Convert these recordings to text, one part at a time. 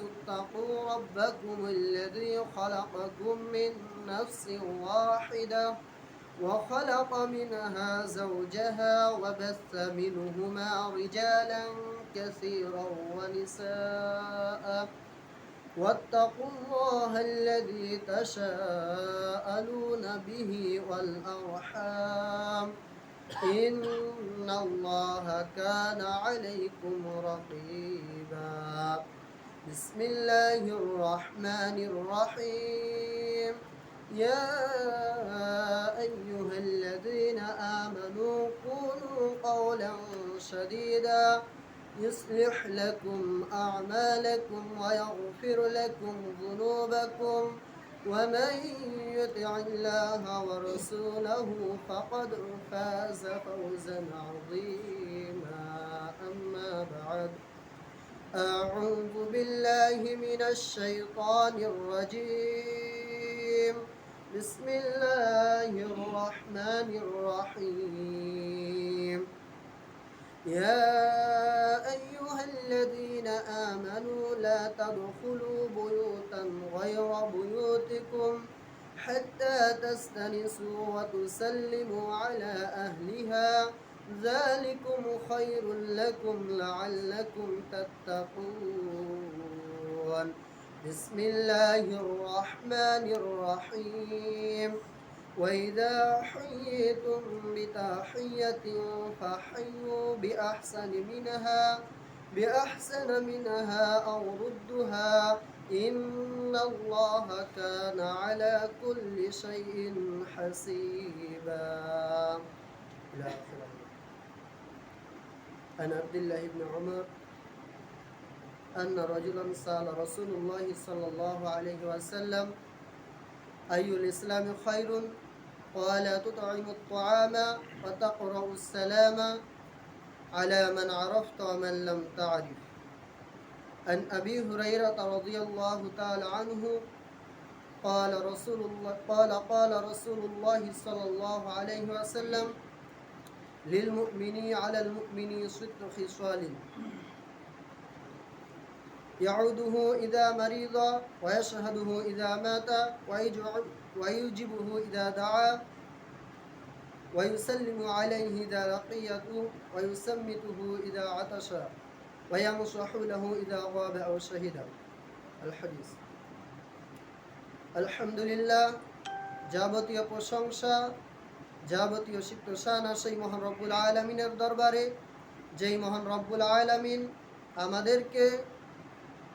اتقوا ربكم الذي خلقكم من نفس واحدة وخلق منها زوجها وبث منهما رجالا كثيرا ونساء. واتقوا الله الذي تساءلون به والأرحام. إن الله كان عليكم رقيبا. بسم الله الرحمن الرحيم. يا أيها الذين آمنوا قولوا قولا سديدا يصلح لكم أعمالكم ويغفر لكم ذنوبكم. ومن يطع الله ورسوله فقد فاز فوزا عظيما. أما بعد. أعوذ بالله من الشيطان الرجيم. بسم الله الرحمن الرحيم. يا أيها الذين آمنوا لا تدخلوا بيوتا غير بيوتكم حتى تستنسوا وتسلموا على أهلها ذلكم خير لكم لعلكم تتقون. بسم الله الرحمن الرحيم. وإذا حييتم بتحية فحيوا بأحسن منها بأحسن منها أو ردها. إن الله كان على كل شيء حسيبا. إلى آخره. عن عبد الله بن عمر أن رجلا سأل رسول الله صلى الله عليه وسلم أي الإسلام خير؟ قال تطعم الطعام وتقرأ السلام على من عرفت ومن لم تعرف. عن أبي هريرة رضي الله تعالى عنه قال رسول الله قال قال رسول الله صلى الله عليه وسلم للمؤمن على المؤمن ست خصال يعوده إذا مريض ويشهده إذا مات ويجبه إذا دعا ويسلم عليه إذا لقيته ويسمته إذا عطش وينصح له إذا غاب أو شهد الحديث الحمد لله যাবতীয় প্রশংসা যাবতীয় শিক্ষাসানা সেই মহান রব্বুল আলমিনের দরবারে। যেই মহান রব্বুল আলমিন আমাদেরকে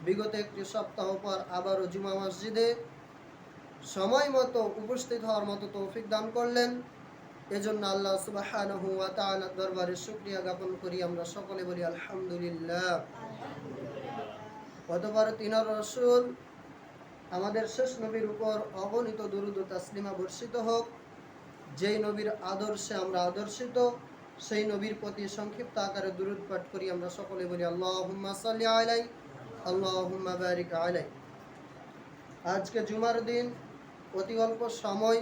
বিগত একটি সপ্তাহ পর আবারও জুমা মসজিদে সময় মতো উপস্থিত হওয়ার মতো তৌফিক দান করলেন। এজন্য আল্লাহ সুবাহ দরবারে শুক্রিয়া জ্ঞাপন করি। আমরা সকলে বলি আলহামদুলিল্লাহ। অতবার তিনার রসুল আমাদের শেষ নবীর উপর অগণিত দুরুদ তাসলিমা বর্ষিত হোক। যেই নবীর আদর্শে আমরা আদর্শিত, সেই নবীর প্রতি সংক্ষিপ্ত আকারে দুরুদ পাঠ করি, আমরা সকলে বলি আল্লাহ আজকে জুমার দিন, অতি অল্প সময়,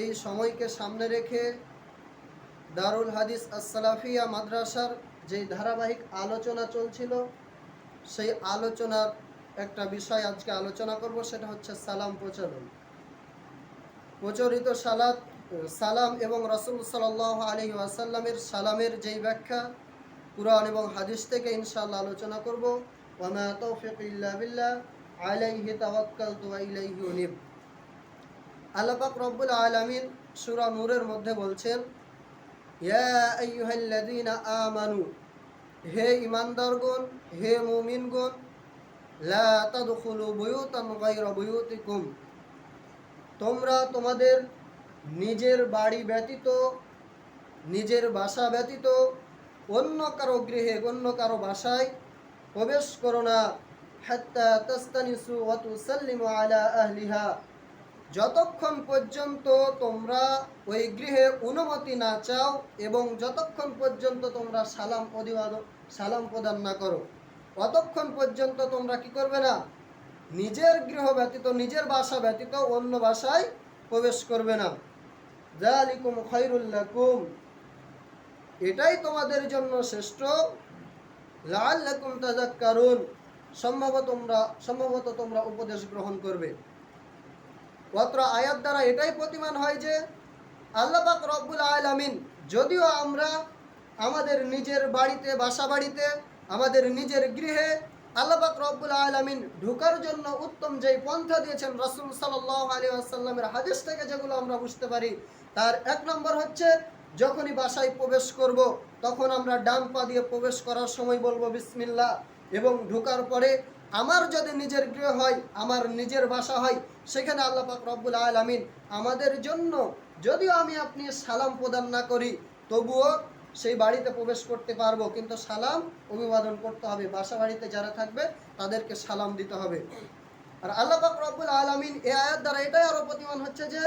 এই সময়কে সামনে রেখে দারুল হাদিস আসসালাফিয়া মাদ্রাসার যে ধারাবাহিক আলোচনা চলছিল, সেই আলোচনার একটা বিষয় আজকে আলোচনা করব, সেটা হচ্ছে সালাম প্রচলন। প্রচলিত সালাত সালাম এবং রসুল সাল্লাহ আলী আসাল্লামের সালামের যেই ব্যাখ্যা, কুরআন এবং হাদিস থেকে ইনশাল্লাহ আলোচনা করব। ওয়ামা তৌফিক ইল্লা বিল্লাহ, আলাইহি তাওয়াক্কালতু ওয়া ইলাইহি উনিব। আল্লাহ পাক রব্বুল আলামিন সূরা নূরের মধ্যে বলছেন, ইয়া আইয়ুহাল্লাযীনা আমানু, হে ঈমানদারগণ, হে মুমিনগণ, লা তাদখুলু বুয়ুতান গায়রা বুয়ুতিকুম। তোমরা তোমাদের নিজের বাড়ি ব্যতীত, নিজের বাসা ব্যতীত, অন্য কারও গৃহে, অন্য কারও বাসায় প্রবেশ করো না। হাত্তা তাস্তানিসু আলা আহলিহা। যতক্ষণ পর্যন্ত তোমরা ওই গৃহে অনুমতি না চাও এবং যতক্ষণ পর্যন্ত তোমরা সালাম অভিবাদন সালাম প্রদান না করো, ততক্ষণ পর্যন্ত তোমরা কি করবে না? নিজের গৃহ ব্যতীত, নিজের বাসা ব্যতীত অন্য বাসায় প্রবেশ করবে না। জালিকুম খৈরুল্লাকুম এটাই তোমাদের জন্য শ্রেষ্ঠ। লাআল্লাকুম তাযাক্কারুন। সম্ভবত তোমরা সম্ভবত তোমরা উপদেশ গ্রহণ করবে। অত্র আয়াত দ্বারা এটাই প্রতিমান হয় যে, আল্লাহ পাক রব্বুল আলামিন যদিও আমরা আমাদের নিজের বাড়িতে, বাসা বাড়িতে, আমাদের নিজের গৃহে আল্লাহ পাক রব্বুল আলামিন ঢোকার জন্য উত্তম যেই পন্থা দিয়েছেন রসুল সাল্লাল্লাহু আলাইহি ওয়াসাল্লামের হাদিস থেকে যেগুলো আমরা বুঝতে পারি তার এক নম্বর হচ্ছে, যখনই বাসায় প্রবেশ করব, তখন আমরা ডান পা দিয়ে প্রবেশ করার সময় বলব বিসমিল্লাহ এবং ঢোকার পরে আমার যদি নিজের গৃহ হয়, আমার নিজের বাসা হয়, সেখানে আল্লাহ পাক রব্বুল আলামিন আমাদের জন্য যদিও আমি আপনি সালাম প্রদান না করি, তবুও সেই বাড়িতে প্রবেশ করতে পারব। কিন্তু সালাম অভিবাদন করতে হবে। বাসা বাড়িতে যারা থাকবে, তাদেরকে সালাম দিতে হবে। আর আল্লাহ পাক রব্বুল আলামিন এই আয়াত দ্বারা এটাই আরও প্রতিমান হচ্ছে যে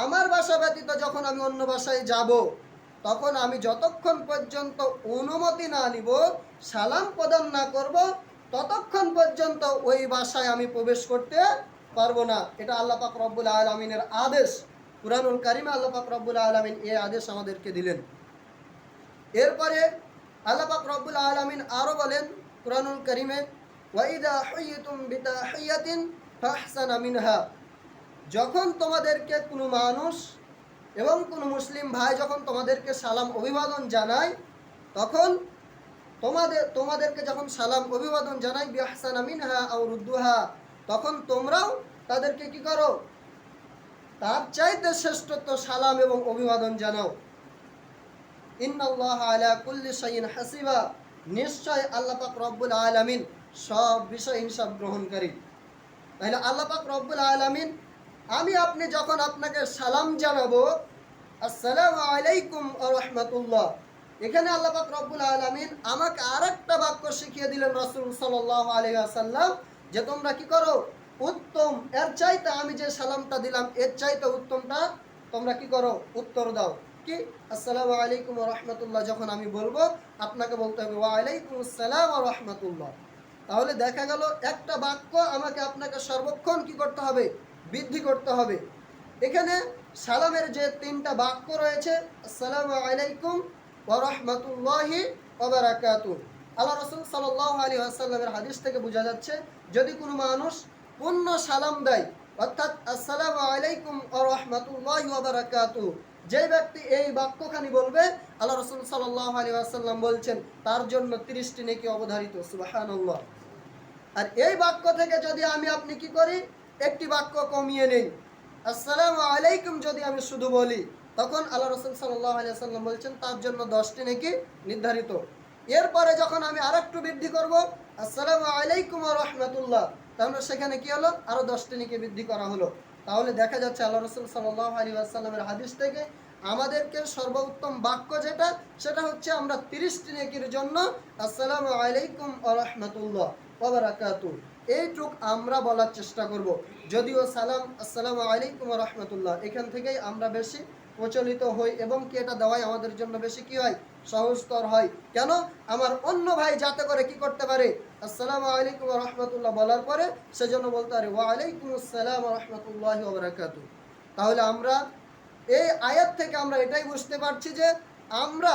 আমার বাসা ব্যতীত যখন আমি অন্য বাসায় যাব, তখন আমি যতক্ষণ পর্যন্ত অনুমতি না নিব, সালাম প্রদান না করব, ততক্ষণ পর্যন্ত ওই বাসায় আমি প্রবেশ করতে পারব না। এটা আল্লাহ পাক রব্বুল আলমিনের আদেশ। কুরআনুল কারিমে আল্লাহ পাক রব্বুল আলমিন এই আদেশ আমাদেরকে দিলেন। এরপরে আল্লাহ পাক রব্বুল আলমিন আরও বলেন কুরআনুল কারিমে ওয়াইদা হুইয়িতুম বিতাহিয়াতিন ফাহসানা মিনহা। যখন তোমাদেরকে কোনো মানুষ এবং কোনো মুসলিম ভাই যখন তোমাদেরকে সালাম অভিবাদন জানায়, তখন তোমাদের, তোমাদেরকে যখন সালাম অভিবাদন জানাই বিহসান আমিনহা আও রুদ্দুহা, তখন তোমরাও তাদেরকে কি করো? তার চাইতে শ্রেষ্ঠত্ব সালাম এবং অভিবাদন জানাও। ইন্নাল্লাহ আলা কুল্লি শাইইন হাসিবা। নিশ্চয় আল্লাহ পাক রব্বুল আলামিন সব বিষয় হিসাব গ্রহণকারী। তাহলে আল্লাহ পাক রব্বুল আলামিন আমি আপনি যখন আপনাকে সালাম জানাব, আসসালামু আলাইকুম রাহমাতুল্লাহ। এখানে আল্লাহ পাক রব্বুল আলামিন আমাকে আরেকটা বাক্য শিখিয়ে দিলেন রাসূল সাল্লাল্লাহু আলাইহি ওয়াসাল্লাম, যে তোমরা কি করো? উত্তম, এর চাইতে আমি যে সালামটা দিলাম, এর চাইতে উত্তমটা তোমরা কি করো? উত্তর দাও। কি? আসসালামু আলাইকুম রাহমাতুল্লাহ। যখন আমি বলব, আপনাকে বলতে হবে, ওয়া আলাইকুম আসসালাম রাহমাতুল্লাহ। তাহলে দেখা গেল, একটা বাক্য আমাকে আপনাকে সর্বক্ষণ কি করতে হবে? বৃদ্ধি করতে হবে। এখানে সালামের যে তিনটা বাক্য রয়েছে, আসসালামু আলাইকুম ওরহমতুল্লাহি ওবরাকাতু আল্লাহ রসুল সাল্লাহ আলী আসাল্লামের হাদিস থেকে বোঝা যাচ্ছে, যদি কোনো মানুষ পূর্ণ সালাম দেয়, অর্থাৎ আসসালামু আলাইকুম ওরহমতুল্লাহি ওবরাকাতু যে ব্যক্তি এই বাক্যখানি বলবে, আল্লাহ রসুল সাল্লাহ আলী আসাল্লাম বলছেন, তার জন্য তিরিশটি নেকি অবধারিত সুবাহান্লাহ আর এই বাক্য থেকে যদি আমি, আপনি কি করি? একটি বাক্য কমিয়ে নেই। আসসালামু আলাইকুম যদি আমি শুধু বলি, তখন আল্লাহ রসুল সাল্লাহ আলিয়াল্লাম বলছেন, তার জন্য দশটি নাকি নির্ধারিত। এরপরে যখন আমি আর একটু বৃদ্ধি করব, আসসালামু আলাইকুম রহমতুল্লাহ, তাহলে সেখানে কি হলো? আরও দশটি নাকি বৃদ্ধি করা হলো। তাহলে দেখা যাচ্ছে আল্লাহ রসুল সাল্লাহ আলী আসাল্লামের হাদিস থেকে আমাদেরকে সর্বোত্তম বাক্য যেটা, সেটা হচ্ছে আমরা তিরিশটি নেকির জন্য আসসালামু আলাইকুম রহমতুল্লাহ ওবরাকাতু এইটুক আমরা বলার চেষ্টা করব। যদিও সালাম, আসসালামু আলাইকুম রহমতুল্লাহ। এখান থেকেই আমরা বেশি প্রচলিত হই এবং কি এটা দেওয়াই আমাদের জন্য বেশি কি হয়? সহজতর হয়। কেন? আমার অন্য ভাই যাতে করে কি করতে পারে? আসসালামু আলাইকুম রহমতুল্লাহ বলার পরে সেজন্য বলতে পারে ওয়ালাইকুম আসসালাম রহমতুল্লাহ ওবরাকাতু তাহলে আমরা এই আয়াত থেকে আমরা এটাই বুঝতে পারছি যে আমরা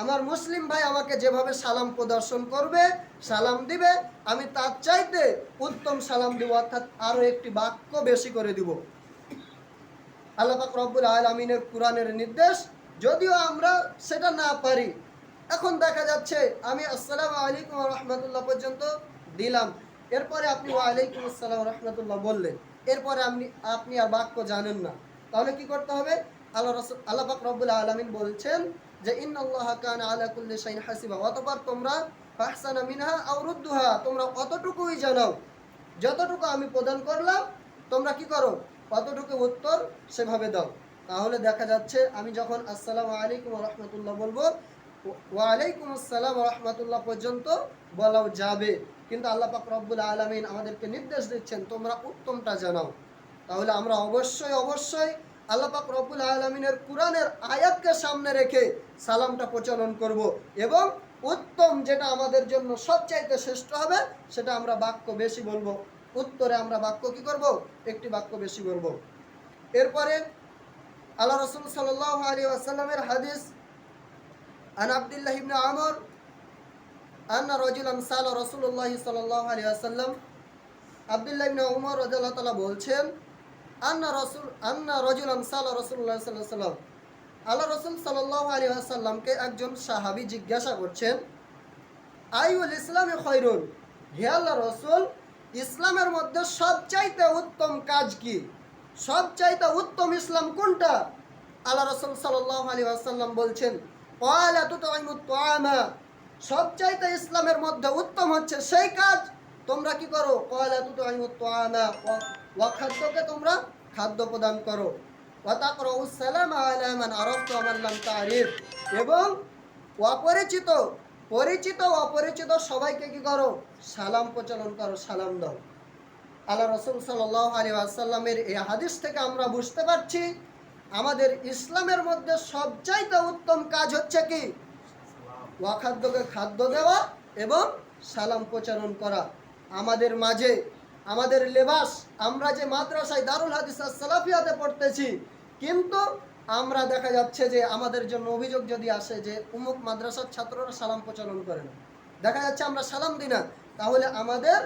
আমার মুসলিম ভাই আমাকে যেভাবে সালাম প্রদর্শন করবে, সালাম দিবে, আমি তার চাইতে উত্তম সালাম দিব, অর্থাৎ আরও একটি বাক্য বেশি করে দিব। আল্লাহ পাক রব্বুল আলমিনের কোরআনের নির্দেশ, যদিও আমরা সেটা না পারি, এখন দেখা যাচ্ছে আমি আসসালামু আলাইকুম রহমতুল্লাহ পর্যন্ত দিলাম। এরপরে আপনি ওয়ালাইকুম আসসালাম রহমতুল্লাহ বললেন। এরপরে আপনি আপনি আর বাক্য জানেন না। তাহলে কি করতে হবে? আল্লাহ রসুল, আল্লাহ পাক রব্বুল আলমিন বলছেন যে হাসিবা, অতপর তোমরা ফাহসানা মিনহা আও রুদ্দুহা, তোমরা অতটুকুই জানাও। যতটুকু আমি প্রদান করলাম, তোমরা কি করো? কতটুকু উত্তর সেভাবে দাও। তাহলে দেখা যাচ্ছে, আমি যখন আসসালামু আলাইকুম রহমতুল্লাহ বলব ওয়ালাইকুম আসসালাম রহমতুল্লাহ পর্যন্ত বলাও যাবে। কিন্তু আল্লাহ পাক রব্বুল আলমিন আমাদেরকে নির্দেশ দিচ্ছেন, তোমরা উত্তমটা জানাও। তাহলে আমরা অবশ্যই অবশ্যই আল্লাহ পাক রব্বুল আলমিনের কোরআনের আয়াতকে সামনে রেখে সালামটা প্রচলন করব এবং উত্তম যেটা আমাদের জন্য সবচাইতে শ্রেষ্ঠ হবে, সেটা আমরা বাক্য বেশি বলব। উত্তরে আমরা বাক্য কি করব? একটি বাক্য বেশি বলব। এরপরে আল্লাহ রসুল সাল্লাহ আলী আসাল্লামের হাদিস, আন আবদুল্লাহ ইবনে আমর আন্না রজুলান সাল রসুল্লাহ সাল্লাহ আলী আসাল্লাম আবদুল্লাহ ইবনে উমর রাদিয়াল্লাহু তাআলা বলছেন আন্না রসুল, আন্না রজুলান সাল রসুল্লাহ সাল্লাহ সাল্লাম আল্লাহ রসুল সাল্লাহ আলী আসাল্লামকে একজন সাহাবী জিজ্ঞাসা করছেন আইউল ইসলামে খৈরুল হে আল্লাহ রসুল, ইসলামের মধ্যে সবচাইতে উত্তম কাজ কি? সবচাইতে উত্তম ইসলাম কোনটা? আল্লাহ রসুল সাল্লাহ আলী আসাল্লাম বলছেন পয়লা তো তোয়ামা সবচাইতে ইসলামের মধ্যে উত্তম হচ্ছে সেই কাজ, তোমরা কি করো? পয়লা তো তোয়ামা খাদ্যকে তোমরা খাদ্য প্রদান করো। এবং অপরিচিত, পরিচিত অপরিচিত সবাইকে কি করো? সালাম প্রচলন করো, সালাম দাও। আল্লাহ রসুল সাল্লাহ আলী আসাল্লামের এই হাদিস থেকে আমরা বুঝতে পারছি, আমাদের ইসলামের মধ্যে সবচাইতে উত্তম কাজ হচ্ছে কি? অখাদ্যকে খাদ্য দেওয়া এবং সালাম প্রচারণ করা। আমাদের মাঝে আমাদের লেবাস, আমরা যে মাদ্রাসায় দারুল হাদিস সালাফিয়াতে পড়তেছি, কিন্তু আমরা দেখা যাচ্ছে যে আমাদের জন্য অভিযোগ যদি আসে যে উমুক মাদ্রাসার ছাত্ররা সালাম প্রচলন করে না। দেখা যাচ্ছে আমরা সালাম দিই না। তাহলে আমাদের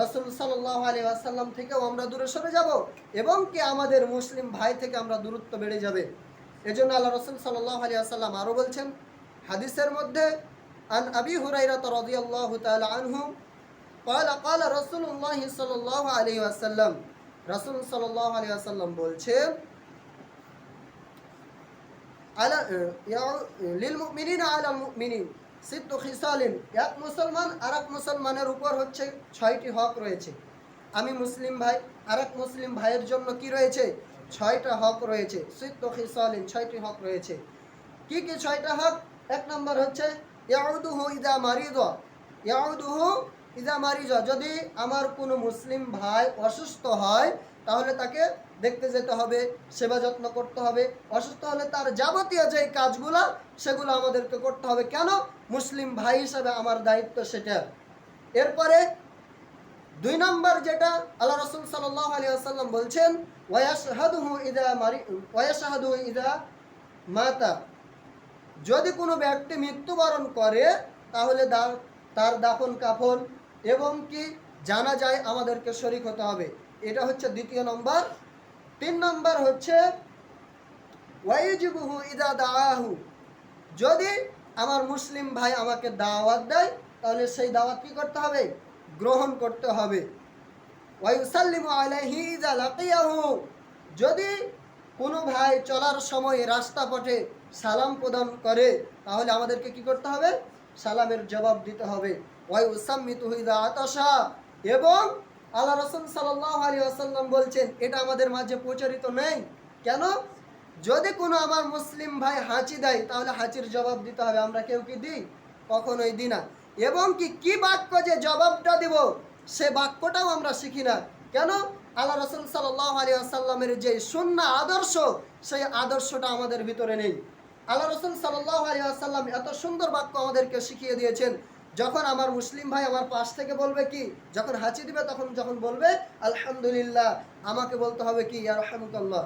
রসুল সাল্লাহ আলী আসাল্লাম থেকেও আমরা দূরে সরে যাব এবং কি আমাদের মুসলিম ভাই থেকে আমরা দূরত্ব বেড়ে যাবে। এজন্য আল্লাহ রসুল সাল্লাহ আলী আসাল্লাম আরও বলছেন, হাদিসের মধ্যে, আন আবি হুরাইরাত রাদিয়াল্লাহু তাআলা আনহু হচ্ছে ছয়টি হক রয়েছে। আমি মুসলিম ভাই আর এক মুসলিম ভাইয়ের জন্য কি রয়েছে? ছয়টা হক রয়েছে। ছয়টি হক রয়েছে। কি কি ছয়টা হক? এক নম্বর হচ্ছে ইদা মারিজ যদি আমার কোনো মুসলিম ভাই অসুস্থ হয়, তাহলে তাকে দেখতে যেতে হবে, সেবা যত্ন করতে হবে। অসুস্থ হলে তার যাবতীয় যে কাজগুলো, সেগুলো আমাদেরকে করতে হবে। কেন? মুসলিম ভাই হিসাবে আমার দায়িত্ব সেটা। এরপরে দুই নম্বর যেটা আল্লাহ রসুল সাল্লাহ আলী আসাল্লাম বলছেন মাতা। যদি কোনো ব্যক্তি মৃত্যুবরণ করে, তাহলে তার দাফন কাফন এবং কি জানা যায় আমাদেরকে শরিক হতে হবে। এটা হচ্ছে দ্বিতীয় নম্বর। তিন নম্বর হচ্ছে, ওয়াইজিবুহু ইদা দাওয়াহু যদি আমার মুসলিম ভাই আমাকে দাওয়াত দেয়, তাহলে সেই দাওয়াত কি করতে হবে? গ্রহণ করতে হবে। ওয়াইসাল্লিমু আলাইহি ইদা লাকিয়াহু। যদি কোনো ভাই চলার সময় রাস্তা পথে সালাম প্রদান করে, তাহলে আমাদেরকে কি করতে হবে? সালামের জবাব দিতে হবে। এবং আল্লাহ রসুল আসাল্লাম বলছেন, এটা আমাদের মাঝে প্রচারিত নেই। কেন? যদি কোনো আমার মুসলিম ভাই হাঁচি দেয়, তাহলে হাঁচির জবাব দিতে হবে। আমরা কেউ কি দিই? কখনোই দিই না। এবং কি কি বাক্য যে জবাবটা দিব, সে বাক্যটাও আমরা শিখি না। কেন? আল্লাহ রসুল সাল্লাহ আলী আসাল্লামের যে শূন্য আদর্শ, সেই আদর্শটা আমাদের ভিতরে নেই। আল্লাহ রসুল সাল্লাহ আসাল্লাম এত সুন্দর বাক্য আমাদেরকে শিখিয়ে দিয়েছেন। যখন আমার মুসলিম ভাই আমার পাশ থেকে বলবে কি, যখন হাঁচি দিবে তখন যখন বলবে, আলহামদুলিল্লাহ, আমাকে বলতে হবে কি আলহামদুল্লাহ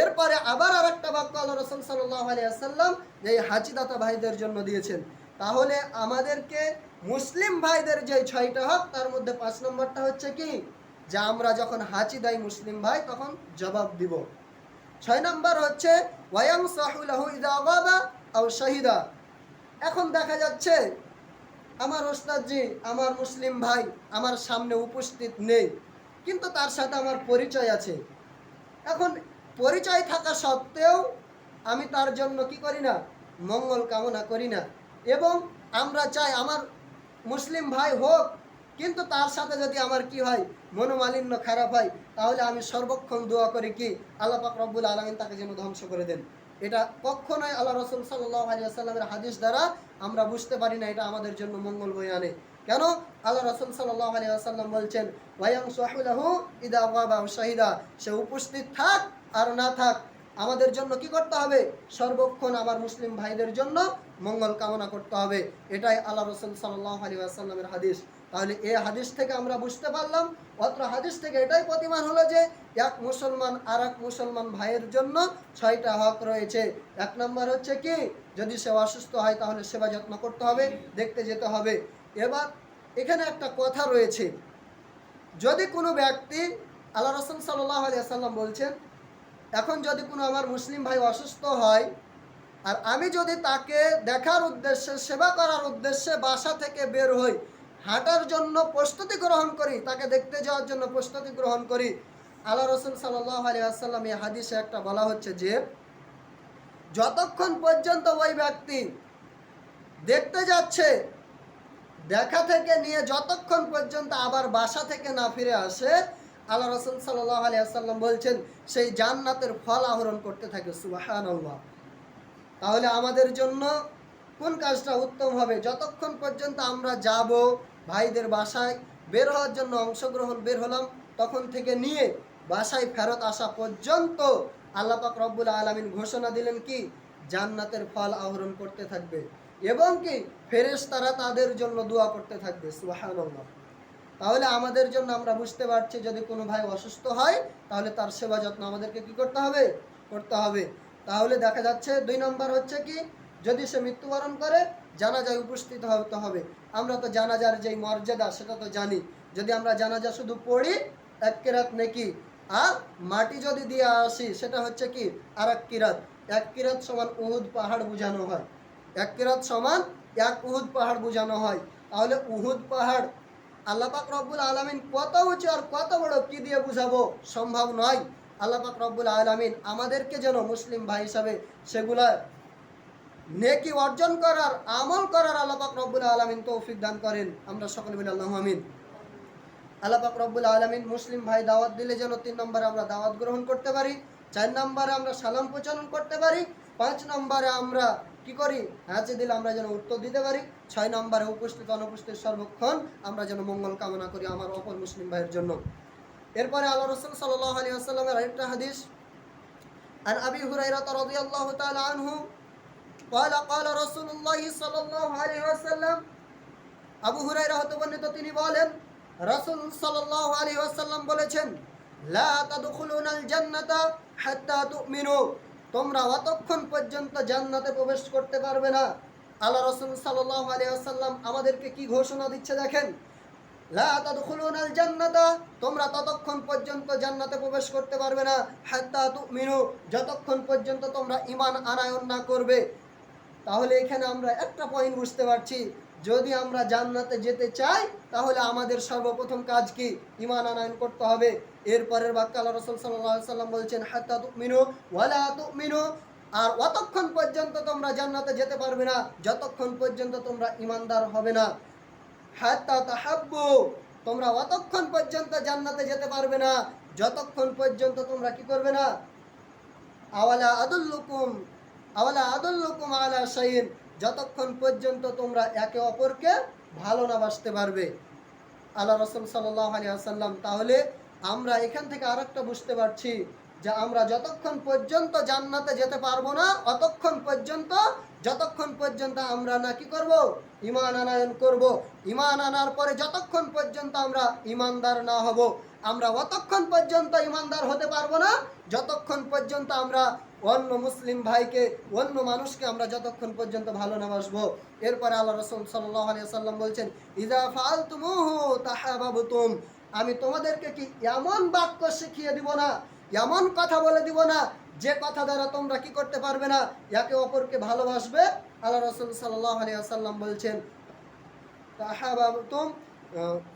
এরপরে আবার আর একটা বাক্য আল্লাহ রসুল সাল্লাহ আলী আসাল্লাম যে হাঁচিদাতা ভাইদের জন্য দিয়েছেন। তাহলে আমাদেরকে মুসলিম ভাইদের যে ছয়টা হক, তার মধ্যে পাঁচ নম্বরটা হচ্ছে কি, যে আমরা যখন হাঁচি দেয় মুসলিম ভাই, তখন জবাব দিব। ছয় নম্বর হচ্ছে ওয়াং সাহুলাহু ইদা আও শাহিদা। এখন দেখা যাচ্ছে, আমার ওস্তাদজি, আমার মুসলিম ভাই আমার সামনে উপস্থিত নেই, কিন্তু তার সাথে আমার পরিচয় আছে। এখন পরিচয় থাকা সত্ত্বেও আমি তার জন্য কি করি না, মঙ্গল কামনা করি না। এবং আমরা চাই আমার মুসলিম ভাই হোক কিন্তু তার সাথে যদি আমার কি হয়, মনোমালিন্য খারাপ হয়, তাহলে আমি সর্বক্ষণ দোয়া করি কি, আল্লাহ পাক রব্বুল আলমিন তাকে যেন ধ্বংস করে দেন। এটা কখনোই আল্লাহ রসুল সাল্লাহ আলিয়া সাল্লামের হাদিস দ্বারা আমরা বুঝতে পারি না, এটা আমাদের জন্য মঙ্গল বই আনে। কেন? আল্লাহ রসুল সাল্লাহ আলিয়া সাল্লাম বলছেন ওয়াং সাহুলাহু ইদা ওয়াবা শাহিদা সে উপস্থিত থাক আর না থাক, আমাদের জন্য কি করতে হবে? সর্বক্ষণ আমার মুসলিম ভাইদের জন্য মঙ্গল কামনা করতে হবে। এটাই আল্লাহ রসুল সাল্লাহ আলী আসাল্লামের হাদিস। তাহলে এ হাদিস থেকে আমরা বুঝতে পারলাম, অত্র হাদিস থেকে এটাই প্রতিমান হলো যে, এক মুসলমান আর এক মুসলমান ভাইয়ের জন্য ছয়টা হক রয়েছে। এক নম্বর হচ্ছে কি, যদি সে অসুস্থ হয় তাহলে সেবা যত্ন করতে হবে, দেখতে যেতে হবে। এবার এখানে একটা কথা রয়েছে, যদি কোনো ব্যক্তি, আল্লাহ রসুল সাল্লাহ আলিয়া বলছেন, এখন যদি কোনো আমার মুসলিম ভাই অসুস্থ হয়, আর আমি যদি তাকে দেখার উদ্দেশ্যে, সেবা করার উদ্দেশ্যে বাসা থেকে বের হই হাঁটার জন্য প্রস্তুতি গ্রহণ করি, তাকে দেখতে যাওয়ার জন্য প্রস্তুতি গ্রহণ করি। আল্লাহ রসুল সাল্লাহ আসাল্লাম এই হাদিসে একটা বলা হচ্ছে যে, যতক্ষণ পর্যন্ত ওই ব্যক্তি দেখতে যাচ্ছে, দেখা থেকে নিয়ে যতক্ষণ পর্যন্ত আবার বাসা থেকে না ফিরে আসে, আল্লাহ রসুল সাল্লাহ আলী আসাল্লাম বলছেন, সেই জান্নাতের ফল আহরণ করতে থাকে সুবাহান তাহলে আমাদের জন্য কোন কাজটা উত্তম হবে? যতক্ষণ পর্যন্ত আমরা যাব ভাইদের বাসায় বের হওয়ার জন্য অংশগ্রহণ বের হলাম। তখন থেকে নিয়ে বাসায় ফেরত আসা পর্যন্ত আল্লাহ পাক রব্বুল আলমিন ঘোষণা দিলেন কি, জান্নাতের ফল আহরণ করতে থাকবে এবং কি ফেরেশ তারা তাদের জন্য দোয়া করতে থাকবে, সুবহানাল্লাহ। তাহলে আমাদের জন্য আমরা বুঝতে পারছি যদি কোনো ভাই অসুস্থ হয়, তাহলে তার সেবা যত্ন আমাদেরকে কি করতে হবে? করতে হবে। তাহলে দেখা যাচ্ছে দুই নম্বর হচ্ছে কি যদি সে মৃত্যুবরণ করে, জানাজায় উপস্থিত হতে হবে। আমরা তো জানাজার যেই মর্যাদা, সেটা তো জানি। যদি আমরা জানাজা শুধু পড়ি, এক কেরাত নাকি? আর মাটি যদি দিয়ে আসি, সেটা হচ্ছে কি? আর এক কিরাত। এক কিরাত সমান উহুদ পাহাড় বোঝানো হয়। এক কিরাত সমান এক উহুদ পাহাড় বোঝানো হয়। তাহলে উহুদ পাহাড় আল্লাহ পাক রব্বুল আলমিন কত উঁচু আর কত বড় কি দিয়ে বুঝাবো? সম্ভব নয়। আল্লাহ পাক রব্বুল আলমিন আমাদেরকে যেন মুসলিম ভাই হিসাবে সেগুলা নেকি অর্জন করার, আমল করার আল্লাপাক রব্বুল আলমিন তৌফিক দান করেন। আমরা সকলে মিলে আল্লাহ আমিন। আল্লাপাক রব্বুল আলমিন মুসলিম ভাই দাওয়াত দিলে যেন তিন নম্বরে আমরা দাওয়াত গ্রহণ করতে পারি, চার নম্বরে আমরা সালাম প্রচারণ করতে পারি, পাঁচ নম্বরে আমরা কি করি? হ্যাঁচে দিলে আমরা যেন উত্তর দিতে পারি, ছয় নম্বরে উপস্থিত, অনুপস্থিত সর্বক্ষণ আমরা যেন মঙ্গল কামনা করি আমার অপর মুসলিম ভাইয়ের জন্য। এরপরে আল্লাহ রসুল সাল্লাহ আলী আসসালামের আরেকটা হাদিস আর আবি হুরাইরা রবি আল্লাহ তাল আনহু قال قال رسول الله صلى الله عليه وسلم আবু হুরাইরা হতে বর্ণিত তিনি বলেন রাসূল সাল্লাল্লাহু আলাইহি ওয়াসাল্লাম বলেছেন লা তাদখুলুনাল জান্নাতা হাত্তা তুমিনু তোমরা অতক্ষণ পর্যন্ত জান্নাতে প্রবেশ করতে পারবে না আল্লাহ রাসূল সাল্লাল্লাহু আলাইহি ওয়াসাল্লাম আমাদেরকে কি ঘোষণা দিচ্ছে দেখেন লা তাদখুলুনাল জান্নাতা তোমরা ততক্ষণ পর্যন্ত জান্নাতে প্রবেশ করতে পারবে না হাত্তা তুমিনু যতক্ষণ পর্যন্ত তোমরা ঈমান আনায়ন না করবে তাহলে এখানে আমরা একটা পয়েন্ট বুঝতে পারছি। যদি আমরা জান্নাতে যেতে চাই, তাহলে আমাদের সর্বপ্রথম কাজ কি? ইমান আনায়ন করতে হবে। এরপরের বাক্য আল্লাহ রসুল সাল্লাম বলছেন, হাত্তা তুমিনু ওয়ালা তুমিনু। আর অতক্ষণ পর্যন্ত তোমরা জান্নাতে যেতে পারবে না, যতক্ষণ পর্যন্ত তোমরা ইমানদার হবে না। হাত্তা তাহাব্বু, তোমরা অতক্ষণ পর্যন্ত জান্নাতে যেতে পারবে না, যতক্ষণ পর্যন্ত তোমরা কি করবে না? আওয়ালা আদুল্লুকুম আওয়ালা আদুল্লুকুম আলা শাইন যতক্ষণ পর্যন্ত তোমরা একে অপরকে ভালো না বাসতে পারবে। আল্লাহ রসুল সাল্লাহ আসাল্লাম তাহলে আমরা এখান থেকে আরেকটা বুঝতে পারছি যে আমরা যতক্ষণ পর্যন্ত জান্নাতে যেতে পারব না, অতক্ষণ পর্যন্ত, যতক্ষণ পর্যন্ত আমরা না কি করব? ইমান আনায়ন করব। ইমান আনার পরে যতক্ষণ পর্যন্ত আমরা ইমানদার না হব আমরা অতক্ষণ পর্যন্ত ইমানদার হতে পারব না। যতক্ষণ পর্যন্ত আমরা অন্য মুসলিম ভাইকে, অন্য মানুষকে আমরা যতক্ষণ পর্যন্ত ভালো না বাসবো। এরপরে আল্লাহ রসুল সাল্লাম বলছেন ইজা ফাল তুমুহু তাহাবাবুতুম। আমি তোমাদেরকে কি এমন বাক্য শিখিয়ে দিব না, এমন কথা বলে দিব না, যে কথা দ্বারা তোমরা কি করতে পারবে না, একে অপরকে ভালোবাসবে? আল্লাহ রসুল সাল্লাম বলছেন, তাহাবাবুতুম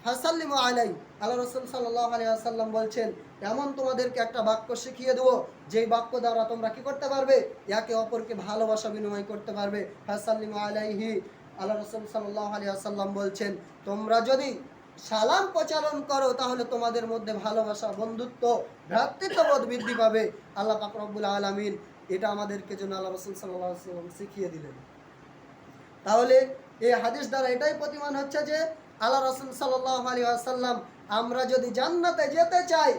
ফাসাল্লিমু আলাই আল্লাহ রসুল সাল্লাহ আলিয়াল্লাম বলছেন, এমন তোমাদেরকে একটা বাক্য শিখিয়ে দেবো, যেই বাক্য দ্বারা তোমরা কি করতে পারবে? একে অপরকে ভালোবাসা বিনিময় করতে পারবে। ফাসাল্লিমু আলাইহি, আল্লাহ রসুল সাল্লাহ আলিয়াল্লাম বলছেন, তোমরা যদি সালাম প্রচারণ করো, তাহলে তোমাদের মধ্যে ভালোবাসা, বন্ধুত্ব, ভ্রাতৃত্ববোধ বৃদ্ধি পাবে। আল্লাহ পাক রব্বুল আলমিন এটা আমাদেরকে জন্য আল্লাহ রসুল সাল্লাহ সাল্লাম শিখিয়ে দিলেন। তাহলে এই হাদিস দ্বারা এটাই প্রতিমান হচ্ছে যে আল্লাহ রসুল সাল্লাহ আলী আসাল্লাম আমরা যদি জান্নাতে যেতে চাই,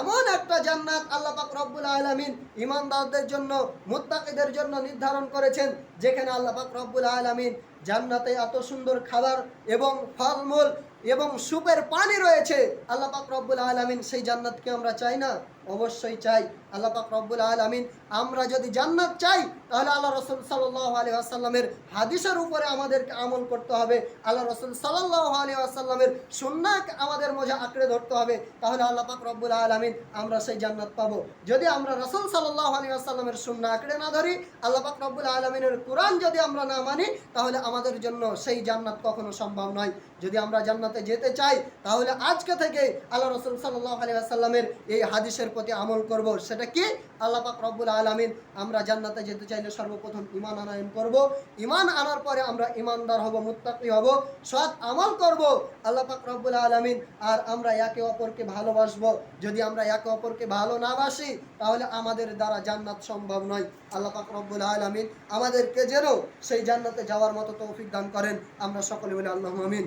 এমন একটা জান্নাত আল্লাহ পাক রব্বুল আলমিন ইমানদারদের জন্য, মুত্তাকিদের জন্য নির্ধারণ করেছেন, যেখানে আল্লাহ পাক রব্বুল আলমিন জান্নাতে এত সুন্দর খাবার এবং ফলমূল এবং সুপের পানি রয়েছে, আল্লাহ পাক রব্বুল আলমিন সেই জান্নাতকে আমরা চাই না। অবশ্যই চাই। আল্লাহ পাক রব্বুল আলমিন, আমরা যদি জান্নাত চাই, তাহলে আল্লাহ রসুল সাল্লাহ আলী আসাল্লামের হাদিসের উপরে আমাদেরকে আমল করতে হবে। আল্লাহ রসুল সাল্লাহ আলী আসাল্লামের সুন্নাক আমাদের মজা আঁকড়ে ধরতে হবে। তাহলে আল্লাহ পাক রব্বুল আলমিন, আমরা সেই জান্নাত পাবো। যদি আমরা রসুল সাল্লাহ আলী আসাল্লামের সুন্না আঁকড়ে না ধরি, আল্লাহ পাক রব্বুল আলমিনের কোরআন যদি আমরা না মানি, তাহলে আমাদের জন্য সেই জান্নাত কখনো সম্ভব নয়। যদি আমরা জান্নাতে যেতে চাই, তাহলে আজকে থেকে আল্লাহ রসুল সাল্লাহ আলী আসাল্লামের এই হাদিসের প্রতি আমল করব, সেটা কি? আল্লাহ পাক রব্বুল আলমিন আমরা জান্নাতে যেতে চাইলে সর্বপ্রথম ইমান আনায়ন করব। ইমান আনার পরে আমরা ইমানদার হব, মুত্তাকি হব, সৎ আমল করব। আল্লাহ পাক রব্বুল আলমিন, আর আমরা একে অপরকে ভালোবাসবো। যদি আমরা একে অপরকে ভালো না বাসি, তাহলে আমাদের দ্বারা জান্নাত সম্ভব নয়। আল্লাহ পাক রব্বুল আলমিন আমাদেরকে যেন সেই জান্নাতে যাওয়ার মতো তৌফিক দান করেন। আমরা সকলে বলে আল্লাহ আমিন।